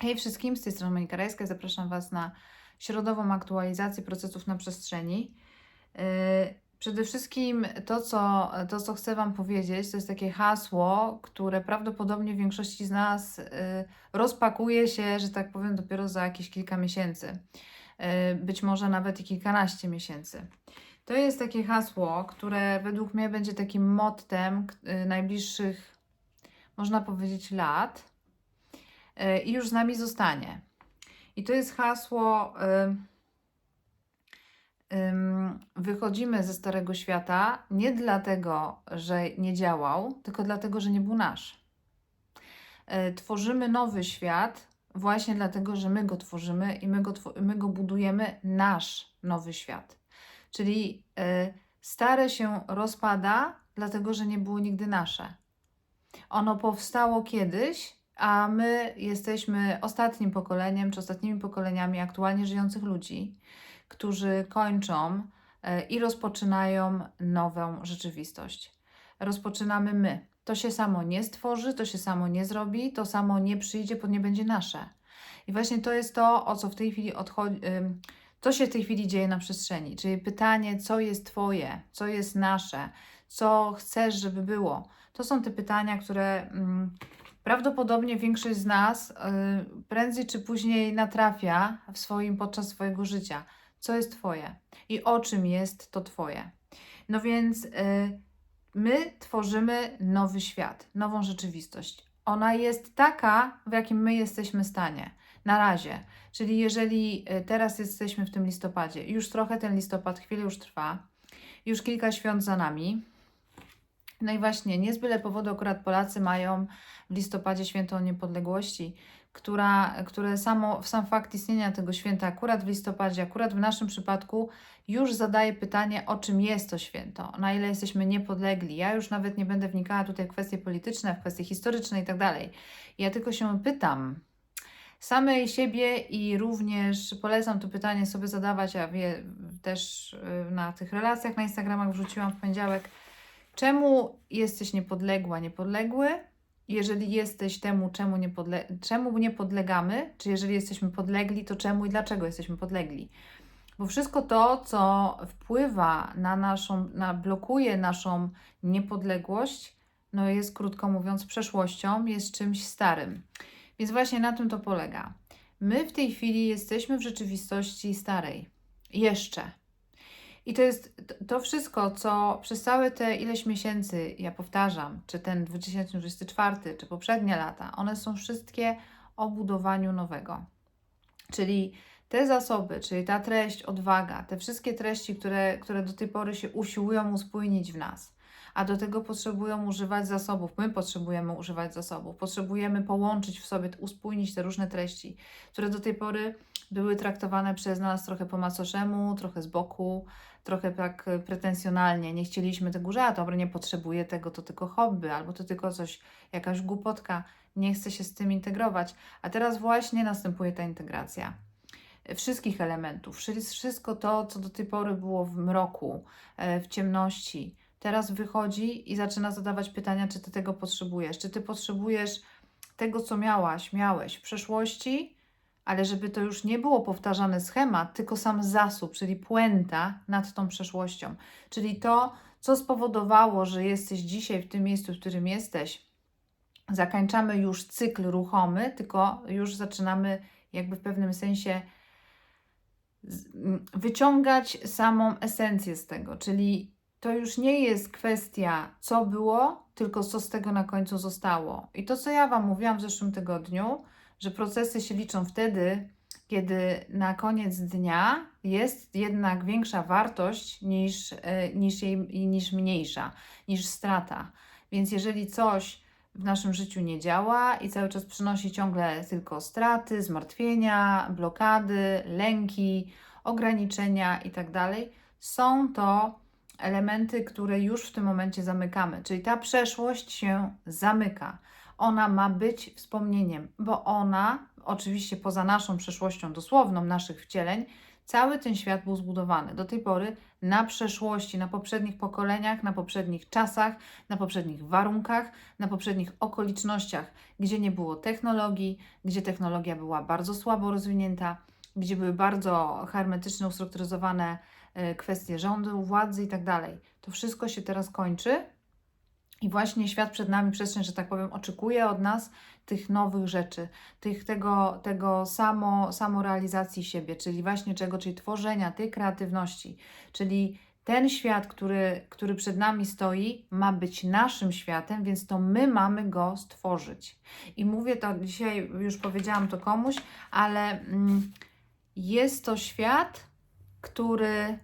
Hej wszystkim, z tej strony Monika Rajska. Zapraszam Was na środową aktualizację procesów na przestrzeni. Yy, Przede wszystkim to co, to, co chcę Wam powiedzieć, to jest takie hasło, które prawdopodobnie większości z nas yy, rozpakuje się, że tak powiem, dopiero za jakieś kilka miesięcy. Yy, Być może nawet i kilkanaście miesięcy. To jest takie hasło, które według mnie będzie takim mottem najbliższych, można powiedzieć, lat i już z nami zostanie. I to jest hasło: ym, wychodzimy ze Starego Świata nie dlatego, że nie działał, tylko dlatego, że nie był nasz. Y, Tworzymy nowy świat właśnie dlatego, że my go tworzymy i my go, my go budujemy, nasz nowy świat. Czyli stare się rozpada, dlatego że nie było nigdy nasze. Ono powstało kiedyś, a my jesteśmy ostatnim pokoleniem, czy ostatnimi pokoleniami aktualnie żyjących ludzi, którzy kończą e, i rozpoczynają nową rzeczywistość. Rozpoczynamy my. To się samo nie stworzy, to się samo nie zrobi, to samo nie przyjdzie, bo nie będzie nasze. I właśnie to jest to, o co w tej chwili odchodzi. Co się w tej chwili dzieje na przestrzeni? Czyli pytanie, co jest Twoje, co jest nasze, co chcesz, żeby było. To są te pytania, które mm, prawdopodobnie większość z nas y, prędzej czy później natrafia w swoim podczas swojego życia. Co jest Twoje i o czym jest to Twoje. No więc y, my tworzymy nowy świat, nową rzeczywistość. Ona jest taka, w jakim my jesteśmy stanie. Na razie. Czyli jeżeli y, teraz jesteśmy w tym listopadzie, już trochę ten listopad, chwilę już trwa, już kilka świąt za nami. No i właśnie, nie z byle powodu akurat Polacy mają w listopadzie święto niepodległości, która, które samo, sam fakt istnienia tego święta akurat w listopadzie, akurat w naszym przypadku, już zadaje pytanie, o czym jest to święto, na ile jesteśmy niepodlegli. Ja już nawet nie będę wnikała tutaj w kwestie polityczne, w kwestie historyczne i tak dalej. Ja tylko się pytam, samej siebie i również polecam to pytanie sobie zadawać, a wie też y, na tych relacjach na Instagramach wrzuciłam w poniedziałek. Czemu jesteś niepodległa, niepodległy? Jeżeli jesteś temu, czemu nie, podle- czemu nie podlegamy, czy jeżeli jesteśmy podlegli, to czemu i dlaczego jesteśmy podlegli? Bo wszystko to, co wpływa na naszą, na, blokuje naszą niepodległość, no jest krótko mówiąc przeszłością, jest czymś starym. Więc właśnie na tym to polega. My w tej chwili jesteśmy w rzeczywistości starej. Jeszcze. I to jest to wszystko, co przez całe te ileś miesięcy, ja powtarzam, czy ten 2024, czy poprzednie lata, one są wszystkie o budowaniu nowego. Czyli te zasoby, czyli ta treść, odwaga, te wszystkie treści, które, które do tej pory się usiłują uspójnić w nas, a do tego potrzebują używać zasobów. My potrzebujemy używać zasobów, potrzebujemy połączyć w sobie, uspójnić te różne treści, które do tej pory były traktowane przez nas trochę po macoszemu, trochę z boku, trochę tak e, pretensjonalnie. Nie chcieliśmy tego, że a dobra, nie potrzebuję tego, to tylko hobby, albo to tylko coś, jakaś głupotka, nie chcę się z tym integrować. A teraz właśnie następuje ta integracja. Wszystkich elementów, wszy- wszystko to, co do tej pory było w mroku, e, w ciemności, teraz wychodzi i zaczyna zadawać pytania, czy ty tego potrzebujesz, czy ty potrzebujesz tego, co miałaś, miałeś w przeszłości, ale żeby to już nie było powtarzany schemat, tylko sam zasób, czyli puenta nad tą przeszłością, czyli to, co spowodowało, że jesteś dzisiaj w tym miejscu, w którym jesteś. Zakończamy już cykl ruchomy, tylko już zaczynamy jakby w pewnym sensie wyciągać samą esencję z tego, czyli to już nie jest kwestia, co było, tylko co z tego na końcu zostało. I to, co ja Wam mówiłam w zeszłym tygodniu, że procesy się liczą wtedy, kiedy na koniec dnia jest jednak większa wartość niż, e, niż, jej, niż mniejsza, niż strata. Więc jeżeli coś w naszym życiu nie działa i cały czas przynosi ciągle tylko straty, zmartwienia, blokady, lęki, ograniczenia itd., są to elementy, które już w tym momencie zamykamy. Czyli ta przeszłość się zamyka. Ona ma być wspomnieniem, bo ona, oczywiście poza naszą przeszłością dosłowną, naszych wcieleń, Cały ten świat był zbudowany do tej pory na przeszłości, na poprzednich pokoleniach, na poprzednich czasach, na poprzednich warunkach, na poprzednich okolicznościach, gdzie nie było technologii, gdzie technologia była bardzo słabo rozwinięta, gdzie były bardzo hermetyczne, ustrukturyzowane e, kwestie rządu, władzy i tak. To wszystko się teraz kończy i właśnie świat przed nami, przestrzeń, że tak powiem, oczekuje od nas tych nowych rzeczy, tych, tego, tego samo, samorealizacji siebie, czyli właśnie czego, czyli tworzenia tej kreatywności, czyli ten świat, który, który przed nami stoi, ma być naszym światem, więc to my mamy go stworzyć. I mówię to dzisiaj, już powiedziałam to komuś, ale mm, jest to świat, który,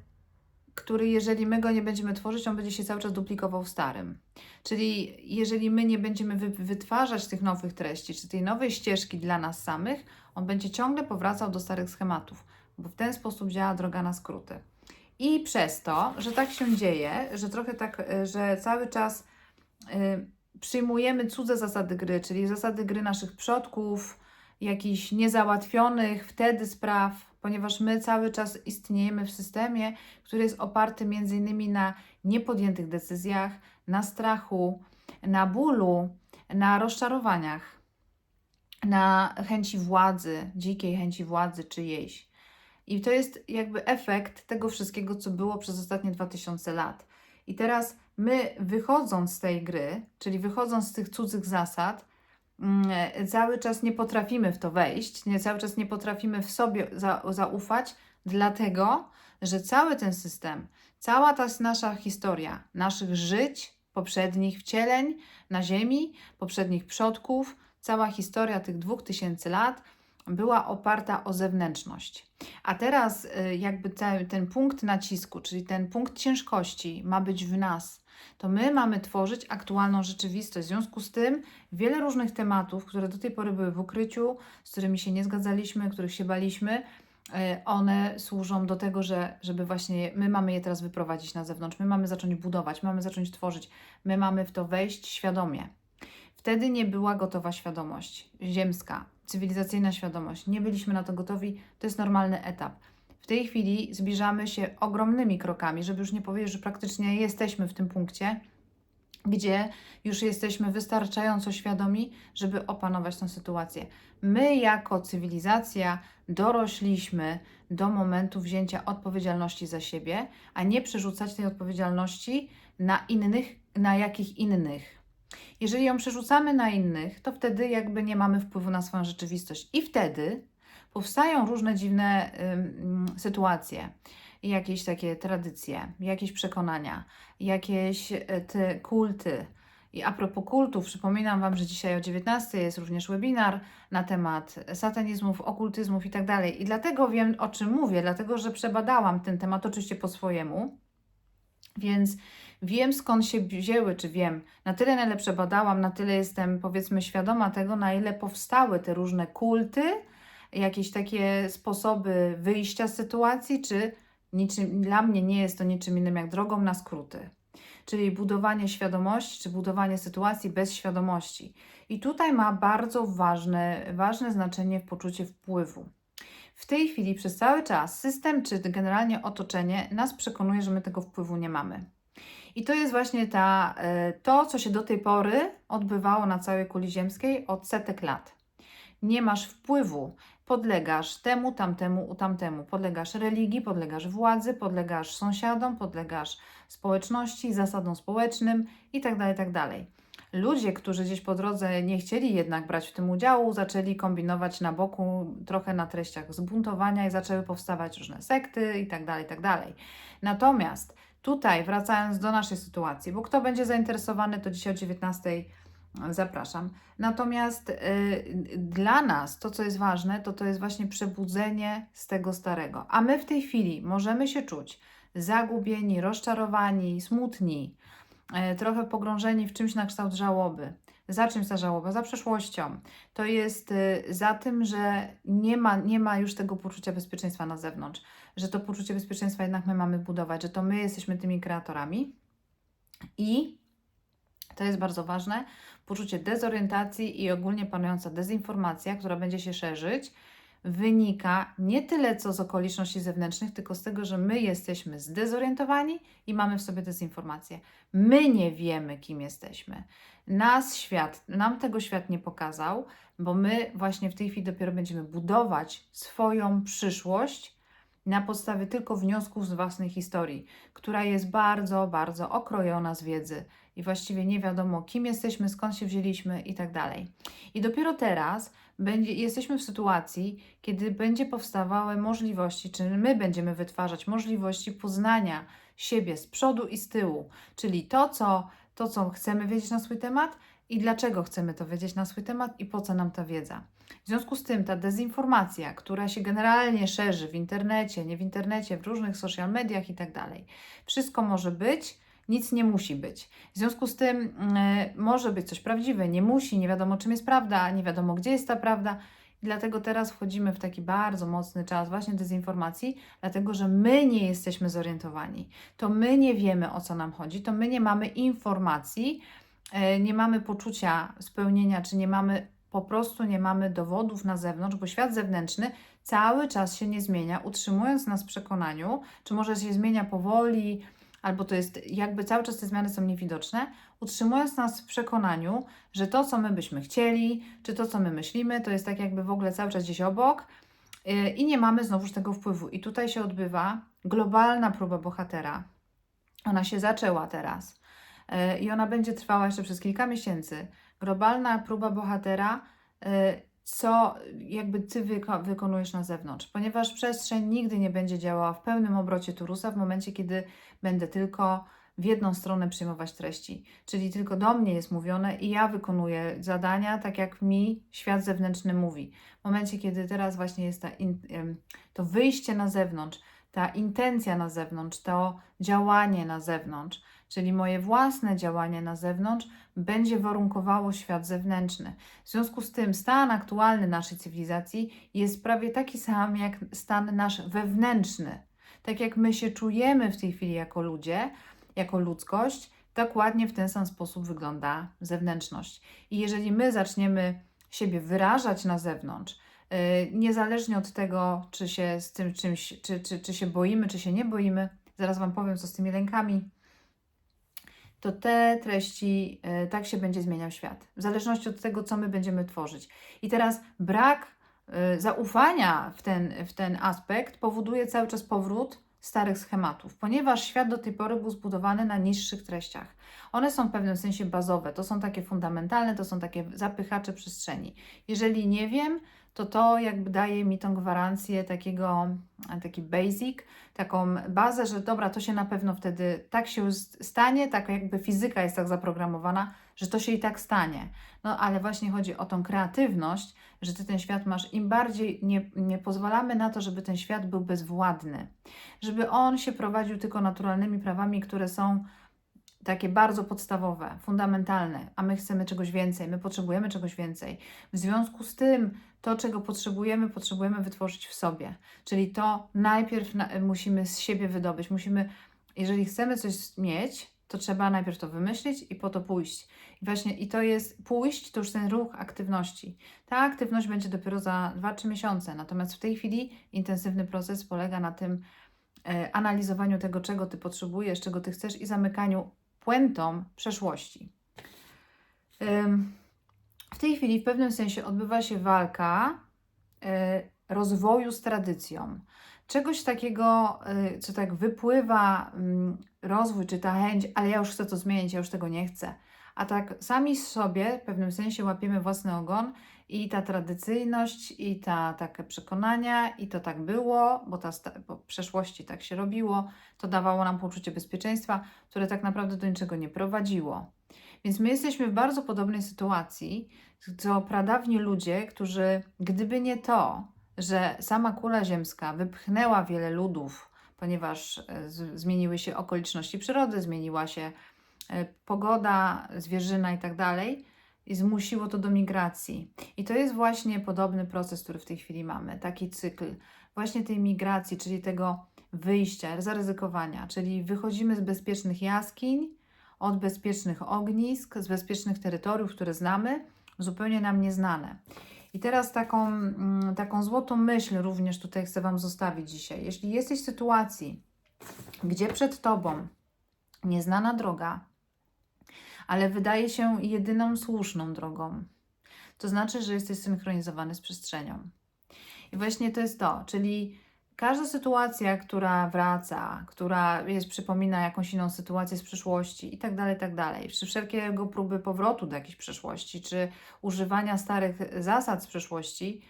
który jeżeli my go nie będziemy tworzyć, on będzie się cały czas duplikował w starym. Czyli jeżeli my nie będziemy wy, wytwarzać tych nowych treści, czy tej nowej ścieżki dla nas samych, on będzie ciągle powracał do starych schematów, bo w ten sposób działa droga na skróty. I przez to, że tak się dzieje, że trochę tak, y, że cały czas y, przyjmujemy cudze zasady gry, czyli zasady gry naszych przodków, jakichś niezałatwionych wtedy spraw, ponieważ my cały czas istniejemy w systemie, który jest oparty między innymi na niepodjętych decyzjach, na strachu, na bólu, na rozczarowaniach, na chęci władzy, dzikiej chęci władzy czyjejś. I to jest jakby efekt tego wszystkiego, co było przez ostatnie 2000 lat. I teraz my, wychodząc z tej gry, czyli wychodząc z tych cudzych zasad, cały czas nie potrafimy w to wejść, nie, cały czas nie potrafimy w sobie za, zaufać, dlatego że cały ten system, cała ta nasza historia, naszych żyć, poprzednich wcieleń na Ziemi, poprzednich przodków, cała historia tych dwóch tysięcy lat była oparta o zewnętrzność. A teraz, y, jakby ten punkt nacisku, czyli ten punkt ciężkości, ma być w nas. To my mamy tworzyć aktualną rzeczywistość. W związku z tym, wiele różnych tematów, które do tej pory były w ukryciu, z którymi się nie zgadzaliśmy, których się baliśmy, y, one służą do tego, że, żeby właśnie my mamy je teraz wyprowadzić na zewnątrz, my mamy zacząć budować, mamy zacząć tworzyć, my mamy w to wejść świadomie. Wtedy nie była gotowa świadomość ziemska, cywilizacyjna świadomość. Nie byliśmy na to gotowi, to jest normalny etap. W tej chwili zbliżamy się ogromnymi krokami, żeby już nie powiedzieć, że praktycznie jesteśmy w tym punkcie, gdzie już jesteśmy wystarczająco świadomi, żeby opanować tę sytuację. My, jako cywilizacja, dorośliśmy do momentu wzięcia odpowiedzialności za siebie, a nie przerzucać tej odpowiedzialności na innych, na jakich innych. Jeżeli ją przerzucamy na innych, to wtedy jakby nie mamy wpływu na swoją rzeczywistość. I wtedy powstają różne dziwne ym, sytuacje, jakieś takie tradycje, jakieś przekonania, jakieś e, te kulty. I a propos kultów, przypominam Wam, że dzisiaj o 19 jest również webinar na temat satanizmów, okultyzmów i tak dalej. I dlatego wiem, o czym mówię, dlatego że przebadałam ten temat oczywiście po swojemu. Więc wiem skąd się wzięły, czy wiem, na tyle na ile przebadałam, na tyle jestem powiedzmy świadoma tego, na ile powstały te różne kulty, jakieś takie sposoby wyjścia z sytuacji, czy niczym, dla mnie nie jest to niczym innym jak drogą na skróty. Czyli budowanie świadomości, czy budowanie sytuacji bez świadomości. I tutaj ma bardzo ważne, ważne znaczenie w poczucie wpływu. W tej chwili przez cały czas system, czy generalnie otoczenie nas przekonuje, że my tego wpływu nie mamy. I to jest właśnie ta, e, to, co się do tej pory odbywało na całej kuli ziemskiej od setek lat. Nie masz wpływu, podlegasz temu, tamtemu, tamtemu. Podlegasz religii, podlegasz władzy, podlegasz sąsiadom, podlegasz społeczności, zasadom społecznym itd., tak itd. Tak Ludzie, którzy gdzieś po drodze nie chcieli jednak brać w tym udziału, zaczęli kombinować na boku trochę na treściach zbuntowania i zaczęły powstawać różne sekty itd., tak itd. Natomiast Tutaj, wracając do naszej sytuacji, bo kto będzie zainteresowany, to dzisiaj o 19 zapraszam. Natomiast y, dla nas to, co jest ważne, to to jest właśnie przebudzenie z tego starego. A my w tej chwili możemy się czuć zagubieni, rozczarowani, smutni, y, trochę pogrążeni w czymś na kształt żałoby. Za czymś ta żałoba? Za przeszłością. To jest y, za tym, że nie ma, nie ma już tego poczucia bezpieczeństwa na zewnątrz, że to poczucie bezpieczeństwa jednak my mamy budować, że to my jesteśmy tymi kreatorami. I to jest bardzo ważne, poczucie dezorientacji i ogólnie panująca dezinformacja, która będzie się szerzyć, wynika nie tyle co z okoliczności zewnętrznych, tylko z tego, że my jesteśmy zdezorientowani i mamy w sobie dezinformację. My nie wiemy, kim jesteśmy. Nas świat, nam tego świat nie pokazał, bo my właśnie w tej chwili dopiero będziemy budować swoją przyszłość na podstawie tylko wniosków z własnej historii, która jest bardzo, bardzo okrojona z wiedzy i właściwie nie wiadomo, kim jesteśmy, skąd się wzięliśmy i tak dalej. I dopiero teraz będzie, jesteśmy w sytuacji, kiedy będzie powstawały możliwości, czy my będziemy wytwarzać możliwości poznania siebie z przodu i z tyłu, czyli to, co, to, co chcemy wiedzieć na swój temat i dlaczego chcemy to wiedzieć na swój temat i po co nam ta wiedza. W związku z tym ta dezinformacja, która się generalnie szerzy w internecie, nie w internecie, w różnych social mediach i tak dalej, wszystko może być, nic nie musi być. W związku z tym y, może być coś prawdziwe, nie musi, nie wiadomo czym jest prawda, nie wiadomo gdzie jest ta prawda. I dlatego teraz wchodzimy w taki bardzo mocny czas właśnie dezinformacji, dlatego że my nie jesteśmy zorientowani. To my nie wiemy o co nam chodzi, to my nie mamy informacji, y, nie mamy poczucia spełnienia, czy nie mamy po prostu nie mamy dowodów na zewnątrz, bo świat zewnętrzny cały czas się nie zmienia, utrzymując nas w przekonaniu, czy może się zmienia powoli, albo to jest jakby cały czas te zmiany są niewidoczne, utrzymując nas w przekonaniu, że to, co my byśmy chcieli, czy to, co my myślimy, to jest tak jakby w ogóle cały czas gdzieś obok yy, i nie mamy znowuż tego wpływu. I tutaj się odbywa globalna próba bohatera. Ona się zaczęła teraz yy, i ona będzie trwała jeszcze przez kilka miesięcy. Globalna próba bohatera, yy, co jakby ty wyko wykonujesz na zewnątrz, ponieważ przestrzeń nigdy nie będzie działała w pełnym obrocie Turusa w momencie, kiedy będę tylko w jedną stronę przyjmować treści, czyli tylko do mnie jest mówione i ja wykonuję zadania tak, jak mi świat zewnętrzny mówi. W momencie, kiedy teraz właśnie jest ta to wyjście na zewnątrz, ta intencja na zewnątrz, to działanie na zewnątrz, czyli moje własne działanie na zewnątrz, będzie warunkowało świat zewnętrzny. W związku z tym stan aktualny naszej cywilizacji jest prawie taki sam jak stan nasz wewnętrzny. Tak jak my się czujemy w tej chwili jako ludzie, jako ludzkość, dokładnie w ten sam sposób wygląda zewnętrzność. I jeżeli my zaczniemy siebie wyrażać na zewnątrz, yy, niezależnie od tego, czy się z tym czymś, czy, czy, czy się boimy, czy się nie boimy, zaraz Wam powiem, co z tymi lękami, to te treści, yy, tak się będzie zmieniał świat, w zależności od tego, co my będziemy tworzyć. I teraz brak yy, zaufania w ten, w ten aspekt powoduje cały czas powrót starych schematów, ponieważ świat do tej pory był zbudowany na niższych treściach. One są w pewnym sensie bazowe, to są takie fundamentalne, to są takie zapychacze przestrzeni. Jeżeli nie wiem, to to jakby daje mi tą gwarancję takiego, taki basic, taką bazę, że dobra, to się na pewno wtedy tak się stanie, tak jakby fizyka jest tak zaprogramowana, że to się i tak stanie. No ale właśnie chodzi o tą kreatywność, że Ty ten świat masz, im bardziej nie, nie pozwalamy na to, żeby ten świat był bezwładny, żeby on się prowadził tylko naturalnymi prawami, które są takie bardzo podstawowe, fundamentalne, a my chcemy czegoś więcej, my potrzebujemy czegoś więcej. W związku z tym, to, czego potrzebujemy, potrzebujemy wytworzyć w sobie. Czyli to najpierw na, musimy z siebie wydobyć. Musimy, jeżeli chcemy coś mieć, to trzeba najpierw to wymyślić i po to pójść. I właśnie i to jest pójść, to już ten ruch aktywności. Ta aktywność będzie dopiero za 2-3 miesiące, natomiast w tej chwili intensywny proces polega na tym e, analizowaniu tego, czego ty potrzebujesz, czego ty chcesz i zamykaniu puentą przeszłości. W tej chwili w pewnym sensie odbywa się walka y, rozwoju z tradycją. Czegoś takiego, y, co tak wypływa, y, rozwój czy ta chęć, ale ja już chcę to zmienić, ja już tego nie chcę. A tak sami sobie w pewnym sensie łapiemy własny ogon i ta tradycyjność, i ta takie przekonania, i to tak było, bo, ta, bo w przeszłości tak się robiło, to dawało nam poczucie bezpieczeństwa, które tak naprawdę do niczego nie prowadziło. Więc my jesteśmy w bardzo podobnej sytuacji, co pradawni ludzie, którzy, gdyby nie to, że sama kula ziemska wypchnęła wiele ludów, ponieważ e, zmieniły się okoliczności przyrody, zmieniła się pogoda, zwierzyna i tak dalej, i zmusiło to do migracji. I to jest właśnie podobny proces, który w tej chwili mamy, taki cykl właśnie tej migracji, czyli tego wyjścia, zaryzykowania, czyli wychodzimy z bezpiecznych jaskiń, od bezpiecznych ognisk, z bezpiecznych terytoriów, które znamy, zupełnie nam nieznane. I teraz taką, mm, taką złotą myśl również tutaj chcę Wam zostawić dzisiaj. Jeśli jesteś w sytuacji, gdzie przed Tobą nieznana droga, ale wydaje się jedyną słuszną drogą, to znaczy, że jesteś synchronizowany z przestrzenią. I właśnie to jest to, czyli każda sytuacja, która wraca, która jest, przypomina jakąś inną sytuację z przeszłości i tak dalej, tak dalej, czy wszelkiego próby powrotu do jakiejś przeszłości, czy używania starych zasad z przeszłości,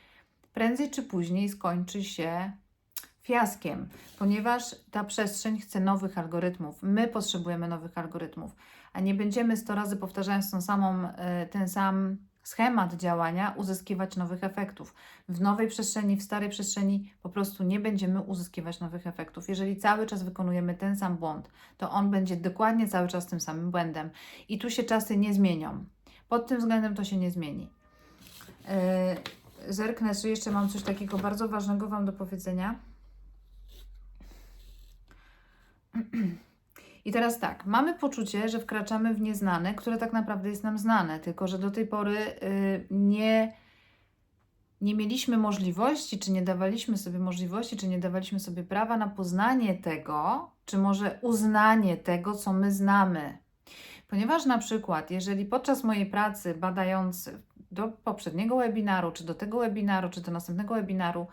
prędzej czy później skończy się fiaskiem, ponieważ ta przestrzeń chce nowych algorytmów. My potrzebujemy nowych algorytmów, a nie będziemy 100 razy powtarzając tą samą, e, ten sam schemat działania uzyskiwać nowych efektów. W nowej przestrzeni, w starej przestrzeni po prostu nie będziemy uzyskiwać nowych efektów. Jeżeli cały czas wykonujemy ten sam błąd, to on będzie dokładnie cały czas tym samym błędem. I tu się czasy nie zmienią. Pod tym względem to się nie zmieni. Yy, zerknę, czy jeszcze mam coś takiego bardzo ważnego Wam do powiedzenia. I teraz tak, mamy poczucie, że wkraczamy w nieznane, które tak naprawdę jest nam znane, tylko że do tej pory y, nie, nie mieliśmy możliwości, czy nie dawaliśmy sobie możliwości, czy nie dawaliśmy sobie prawa na poznanie tego, czy może uznanie tego, co my znamy. Ponieważ na przykład, jeżeli podczas mojej pracy badając do poprzedniego webinaru, czy do tego webinaru, czy do następnego webinaru,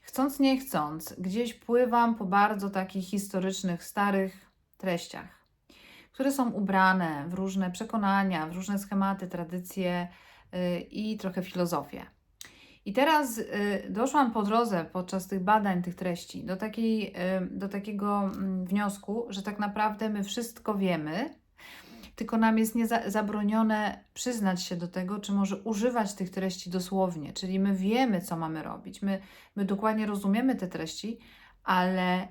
chcąc nie chcąc, gdzieś pływam po bardzo takich historycznych, starych treściach, które są ubrane w różne przekonania, w różne schematy, tradycje yy, i trochę filozofię. I teraz y, doszłam po drodze podczas tych badań, tych treści do, takiej, y, do takiego mm, wniosku, że tak naprawdę my wszystko wiemy, tylko nam jest nie za, zabronione przyznać się do tego, czy może używać tych treści dosłownie. Czyli my wiemy, co mamy robić, my, my dokładnie rozumiemy te treści, ale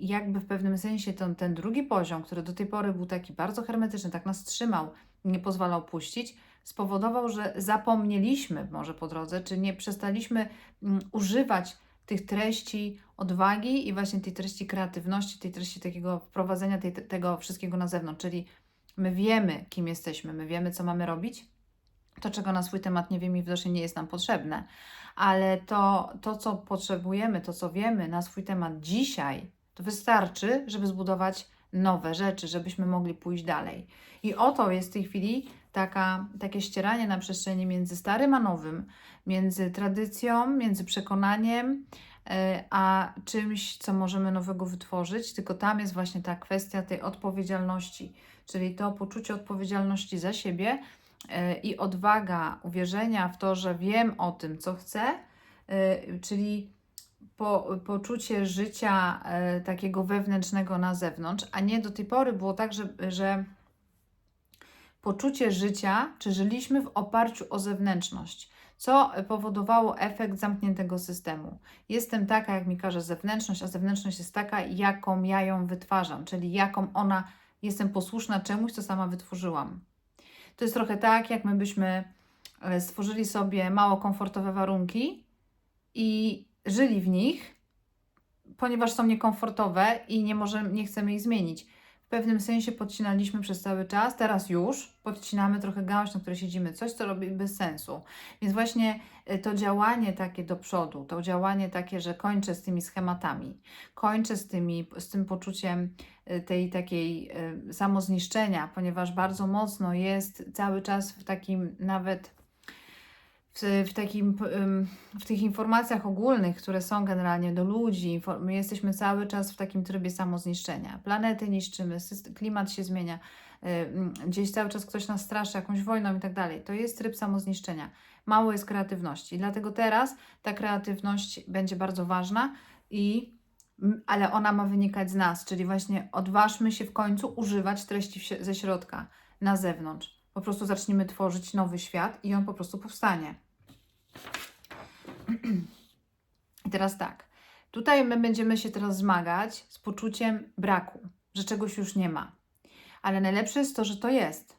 jakby w pewnym sensie ten, ten drugi poziom, który do tej pory był taki bardzo hermetyczny, tak nas trzymał, nie pozwalał puścić, spowodował, że zapomnieliśmy może po drodze, czy nie przestaliśmy mm, używać tych treści odwagi i właśnie tej treści kreatywności, tej treści takiego wprowadzenia tej, tego wszystkiego na zewnątrz, czyli my wiemy, kim jesteśmy, my wiemy, co mamy robić, to, czego na swój temat nie wiemy i widocznie nie jest nam potrzebne, ale to, to, co potrzebujemy, to, co wiemy na swój temat dzisiaj, to wystarczy, żeby zbudować nowe rzeczy, żebyśmy mogli pójść dalej. I oto jest w tej chwili taka, takie ścieranie na przestrzeni między starym a nowym, między tradycją, między przekonaniem, e, a czymś, co możemy nowego wytworzyć, tylko tam jest właśnie ta kwestia tej odpowiedzialności, czyli to poczucie odpowiedzialności za siebie i odwaga uwierzenia w to, że wiem o tym, co chcę, e, czyli po, poczucie życia takiego wewnętrznego na zewnątrz, a nie do tej pory było tak, że, że poczucie życia, czy żyliśmy w oparciu o zewnętrzność, co powodowało efekt zamkniętego systemu. Jestem taka, jak mi każe zewnętrzność, a zewnętrzność jest taka, jaką ja ją wytwarzam, czyli jaką ona, jestem posłuszna czemuś, co sama wytworzyłam. To jest trochę tak, jak my byśmy e, stworzyli sobie mało komfortowe warunki i żyli w nich, ponieważ są niekomfortowe i nie, możemy, nie chcemy ich zmienić w pewnym sensie podcinaliśmy przez cały czas, teraz już podcinamy trochę gałąź, na której siedzimy, coś, co robi bez sensu. Więc właśnie y, to działanie takie do przodu, to działanie takie, że kończę z tymi schematami, kończę z, tymi, z tym poczuciem y, tej takiej y, samozniszczenia, ponieważ bardzo mocno jest cały czas w takim nawet w, takim, w tych informacjach ogólnych, które są generalnie do ludzi, my jesteśmy cały czas w takim trybie samozniszczenia. Planety niszczymy, klimat się zmienia, gdzieś cały czas ktoś nas straszy jakąś wojną i tak dalej. To jest tryb samozniszczenia. Mało jest kreatywności. Dlatego teraz ta kreatywność będzie bardzo ważna i ale ona ma wynikać z nas, czyli właśnie odważmy się w końcu używać treści ze środka, na zewnątrz. Po prostu zaczniemy tworzyć nowy świat i on po prostu powstanie. I teraz tak. Tutaj my będziemy się teraz zmagać z poczuciem braku, że czegoś już nie ma. Ale najlepsze jest to, że to jest.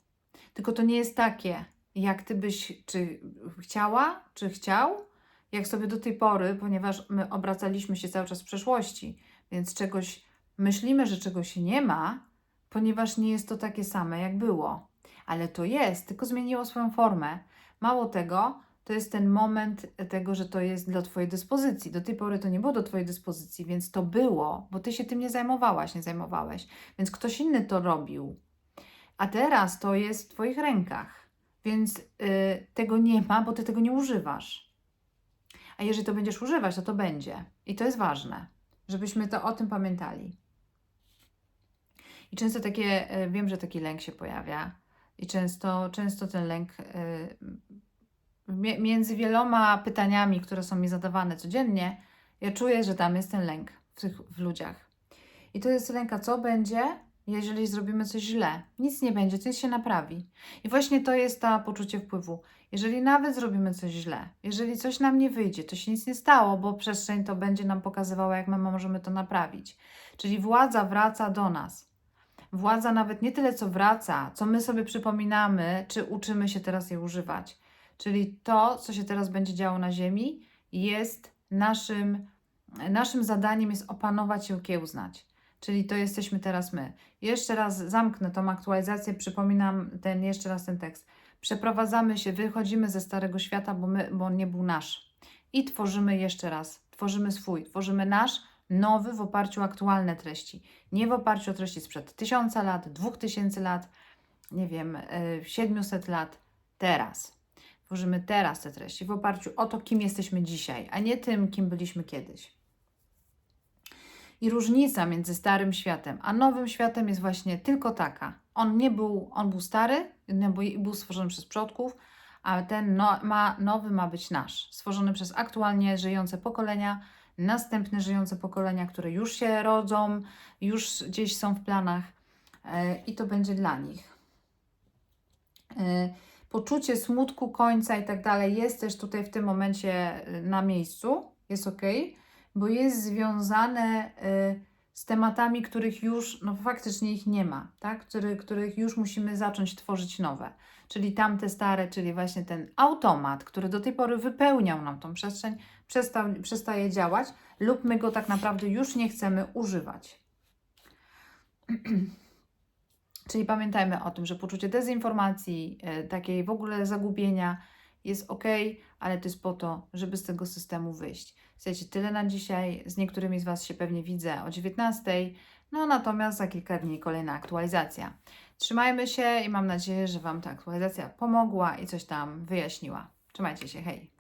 Tylko to nie jest takie, jak ty byś czy chciała, czy chciał, jak sobie do tej pory, ponieważ my obracaliśmy się cały czas w przeszłości, więc czegoś myślimy, że czegoś nie ma, ponieważ nie jest to takie same, jak było. Ale to jest, tylko zmieniło swoją formę. Mało tego, to jest ten moment tego, że to jest do Twojej dyspozycji. Do tej pory to nie było do Twojej dyspozycji, więc to było, bo Ty się tym nie zajmowałaś, nie zajmowałeś, więc ktoś inny to robił. A teraz to jest w Twoich rękach, więc y, tego nie ma, bo Ty tego nie używasz. A jeżeli to będziesz używać, to to będzie. I to jest ważne, żebyśmy to o tym pamiętali. I często takie, e, wiem, że taki lęk się pojawia. I często, często ten lęk mie- między wieloma pytaniami, które są mi zadawane codziennie, ja czuję, że tam jest ten lęk w tych w ludziach. I to jest lęka, co będzie, jeżeli zrobimy coś źle. Nic nie będzie, coś się naprawi. I właśnie to jest to poczucie wpływu. Jeżeli nawet zrobimy coś źle, jeżeli coś nam nie wyjdzie, to się nic nie stało, bo przestrzeń to będzie nam pokazywała, jak my możemy to naprawić. Czyli władza wraca do nas. Władza nawet nie tyle, co wraca, co my sobie przypominamy, czy uczymy się teraz jej używać. Czyli to, co się teraz będzie działo na Ziemi, jest naszym, naszym zadaniem jest opanować i okiełznać. Czyli to jesteśmy teraz my. Jeszcze raz zamknę tą aktualizację, przypominam ten jeszcze raz ten tekst. Przeprowadzamy się, wychodzimy ze starego świata, bo, my, bo on nie był nasz. I tworzymy jeszcze raz, tworzymy swój, tworzymy nasz, nowy w oparciu o aktualne treści. Nie w oparciu o treści sprzed tysiąca lat, dwóch tysięcy lat, nie wiem, e, 700 lat, teraz. Tworzymy teraz te treści w oparciu o to, kim jesteśmy dzisiaj, a nie tym, kim byliśmy kiedyś. I różnica między starym światem a nowym światem jest właśnie tylko taka. On nie był, on był stary, nie był, stworzony przez przodków, a ten no, ma, nowy ma być nasz, stworzony przez aktualnie żyjące pokolenia, następne żyjące pokolenia, które już się rodzą, już gdzieś są w planach e, i to będzie dla nich. E, poczucie smutku, końca i tak dalej jest też tutaj w tym momencie e, na miejscu, jest ok, bo jest związane y, z tematami, których już, no faktycznie ich nie ma, tak? Który, których już musimy zacząć tworzyć nowe. Czyli tamte stare, czyli właśnie ten automat, który do tej pory wypełniał nam tą przestrzeń, przestał, przestaje działać, lub my go tak naprawdę już nie chcemy używać. Czyli pamiętajmy o tym, że poczucie dezinformacji, y, takiej w ogóle zagubienia jest ok, ale to jest po to, żeby z tego systemu wyjść. Słuchajcie, tyle na dzisiaj. Z niektórymi z Was się pewnie widzę o 19. No natomiast za kilka dni kolejna aktualizacja. Trzymajmy się i mam nadzieję, że Wam ta aktualizacja pomogła i coś tam wyjaśniła. Trzymajcie się, hej!